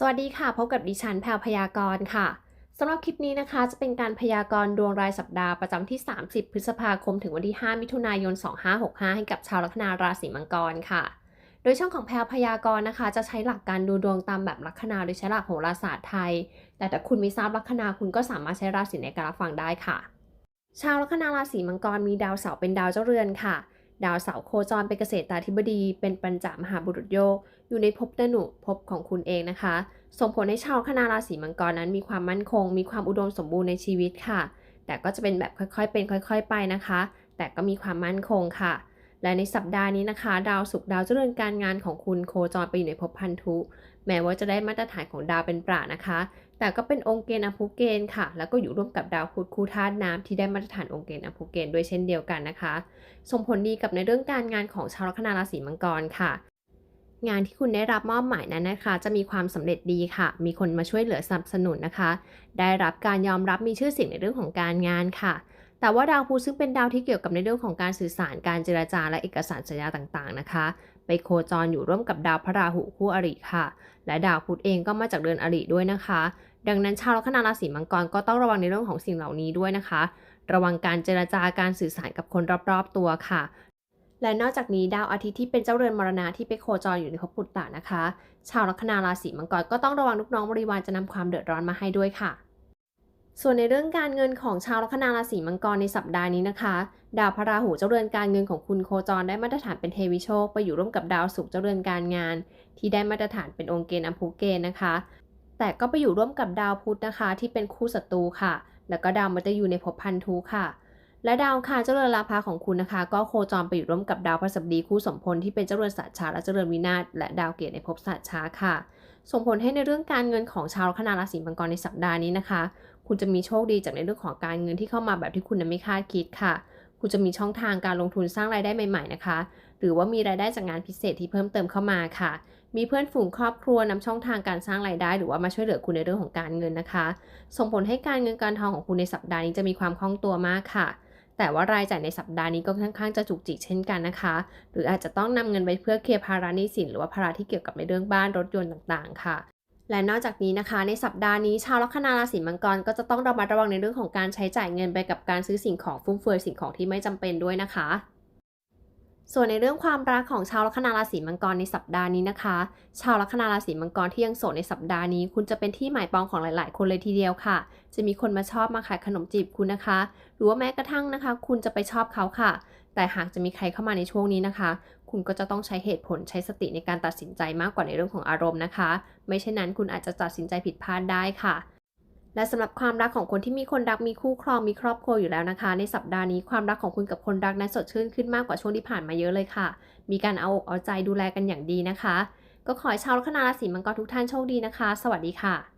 สวัสดีค่ะพบกับดิฉันแพรวพยากรณ์ค่ะสำหรับคลิปนี้นะคะ จะเป็นการพยากรณ์ดวงรายสัปดาห์ประจำที่ 30 พฤษภาคมถึงวันที่ 5 มิถุนายน 2565 ให้กับชาวลัคนาราศีมังกรค่ะ โดยช่องของแพรวพยากรณ์นะคะ จะใช้หลักการดูดวงตามแบบลัคนาโดยใช้หลักโหราศาสตร์ไทย แต่ถ้าคุณไม่ทราบลัคนาคุณก็สามารถใช้ราศีในการรับฟังได้ค่ะ ชาวลัคนาราศีมังกรมีดาวเสาร์เป็นดาวเจ้าเรือนค่ะ ดาวเสาร์โคจรเป็นเกษตราธิบดี เป็นปัญจมหาบุรุษโยก อยู่ในภพดนุภพของคุณเองนะคะ ส่งผลให้ชาวคนาราศีมังกรนั้น มีความมั่นคง มีความอุดมสมบูรณ์ในชีวิตค่ะ แต่ก็จะเป็นแบบค่อยๆ เป็นค่อย ๆ ไปนะคะ แต่ก็มีความมั่นคงค่ะ และในสัปดาห์นี้นะคะ ดาวศุกร์ดาวเจริญการงานของคุณโคจรไปอยู่ในภพพันธุ แม้ว่าจะได้มาตรฐานของดาวเป็นปรานะคะ แต่ก็เป็นองค์เกณฑ์อภุเกณฑ์ค่ะ แล้วก็อยู่ร่วมกับดาวพุธคู่ธาตุน้ำที่ได้มาตรฐานองค์เกณฑ์อภุเกณฑ์ด้วยเช่นเดียวกันนะคะ ส่งผลดีกับในเรื่องการงานของชาวลัคนาราศีมังกรค่ะ งานที่คุณได้รับมอบหมายนั้นนะคะ จะมีความสำเร็จดีค่ะ มีคนมาช่วยเหลือสนับสนุนนะคะ ได้รับการยอมรับมีชื่อเสียงในเรื่องของการงานค่ะแต่ว่าดาวพุธซึ่งเป็นดาวที่เกี่ยวกับในเรื่องของการสื่อสารการเจรจาและเอกสารสัญญาต่างๆนะคะ ไปโคจรอยู่ร่วมกับดาวพระราหูคู่อริค่ะ และดาวพุธเองก็มาจากเดือนอริด้วยนะคะ ดังนั้นชาวลัคนาราศีมังกรก็ต้องระวังในเรื่องของสิ่งเหล่านี้ด้วยนะคะ ระวังการเจรจาการสื่อสารกับคนรอบๆตัวค่ะและนอกจากนี้ดาวอาทิตย์ที่เป็นเจ้าเรือนมรณะที่ไปโคจรอยู่ในภพปุตตะนะคะ ชาวลัคนาราศีมังกรก็ต้องระวังลูกน้องบริวารจะนำความเดือดร้อนมาให้ด้วยค่ะ ส่วนในเรื่องการเงินของชาวลัคนาราศีมังกรในสัปดาห์นี้นะคะ ดาวพระราหูเจ้าเรือนการเงินของคุณโคจรได้มาตรฐานเป็นเทวิโชคไปอยู่ร่วมกับดาวศุกร์เจ้าเรือนการงาน ที่ได้มาตรฐานเป็นองค์เกณฑ์อัมพุเกณฑ์นะคะ แต่ก็ไปอยู่ร่วมกับดาวพุธนะคะ ที่เป็นคู่ศัตรูค่ะ แล้วก็ดาวมัตยูในภพพันธุค่ะ และดาวคารเจ้าเรือนลาภาของคุณนะคะ ก็โคจรไปอยู่ร่วมกับดาวพฤหัสบดีคู่สมพลที่เป็นเจ้าเรือนสัตชาและเจ้าเรือนวินาศและดาวเกตในภพสัตชาค่ะ ส่งผลให้ในเรื่องการเงินของชาวลัคนาราศีมังกรในสัปดาห์นี้นะคะ คุณจะมีโชคดีจากในเรื่องของการเงินที่เข้ามาแบบที่คุณไม่คาดคิดค่ะ คุณจะมีช่องทางการลงทุนสร้างรายได้ใหม่ๆนะคะ หรือว่ามีรายได้จากงานพิเศษที่เพิ่มเติมเข้ามาค่ะ มีเพื่อนฝูงครอบครัวนำช่องทางการสร้างรายได้ หรือว่ามาช่วยเหลือคุณในเรื่องของการเงินนะคะ ส่งผลให้การเงินการทองของคุณในสัปดาห์นี้จะมีความคล่องตัวมากค่ะแต่ว่ารายจ่ายในสัปดาห์นี้ก็ค่อนข้างจะจุกจิกเช่นกันนะคะ หรืออาจจะต้องนำเงินไปเพื่อเคลียร์ภาระหนี้สินหรือว่าภาระที่เกี่ยวกับในเรื่องบ้านรถยนต์ต่างๆ ค่ะ และนอกจากนี้นะคะ ในสัปดาห์นี้ชาวลัคนาราศีมังกรก็จะต้องระมัดระวังในเรื่องของการใช้จ่ายเงินไปกับการซื้อสิ่งของฟุ่มเฟือยสิ่งของที่ไม่จำเป็นด้วยนะคะ ส่วนในเรื่องความรักของชาวลัคนาราศีมังกรในสัปดาห์นี้นะคะ ชาวลัคนาราศีมังกรที่ยังโสดในสัปดาห์นี้ คุณจะเป็นที่หมายปองของหลาย ๆ คนเลยทีเดียวค่ะ จะมีคนมาชอบมาขายขนมจีบคุณนะคะ หรือว่าแม้กระทั่งนะคะ คุณจะไปชอบเขาค่ะ แต่หากจะมีใครเข้ามาในช่วงนี้นะคะ คุณก็จะต้องใช้เหตุผลใช้สติในการตัดสินใจมากกว่าในเรื่องของอารมณ์นะคะ ไม่เช่นนั้นคุณอาจจะตัดสินใจผิดพลาดได้ค่ะ และสำหรับความรักของคนที่มีคนรักมีคู่ครองมีครอบครัวอยู่แล้วนะคะ ในสัปดาห์นี้ความรักของคุณกับคนรักนั้นสดชื่นขึ้นมากกว่าช่วงที่ผ่านมาเยอะเลยค่ะ มีการเอาอกเอาใจดูแลกันอย่างดีนะคะ ก็ขอให้ชาวลัคนาราศีมังกรทุกท่านโชคดีนะคะ สวัสดีค่ะ